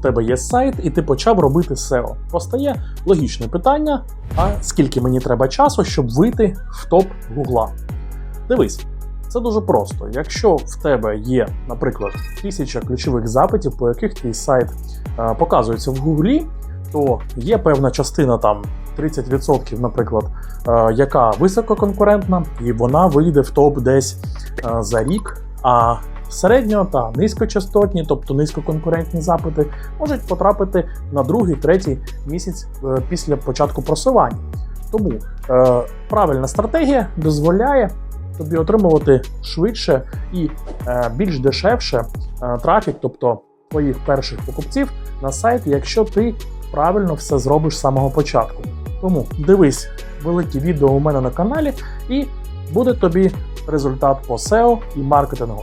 в тебе є сайт, і ти почав робити SEO. Постає логічне питання: а скільки мені треба часу, щоб вийти в топ Гугла? Дивись, це дуже просто. Якщо в тебе є, наприклад, тисяча ключових запитів, по яких твій сайт е, показується в Гуглі, то є певна частина там 30%, наприклад, е, яка висококонкурентна, і вона вийде в топ десь е, за рік. А середньо та низькочастотні, тобто низькоконкурентні запити, можуть потрапити на другий, третій місяць е, після початку просування. Тому е, правильна стратегія дозволяє тобі отримувати швидше і е, більш дешевше е, трафік, тобто твоїх перших покупців на сайт, якщо ти правильно все зробиш з самого початку. Тому дивись великі відео у мене на каналі, і буде тобі результат по SEO і маркетингу.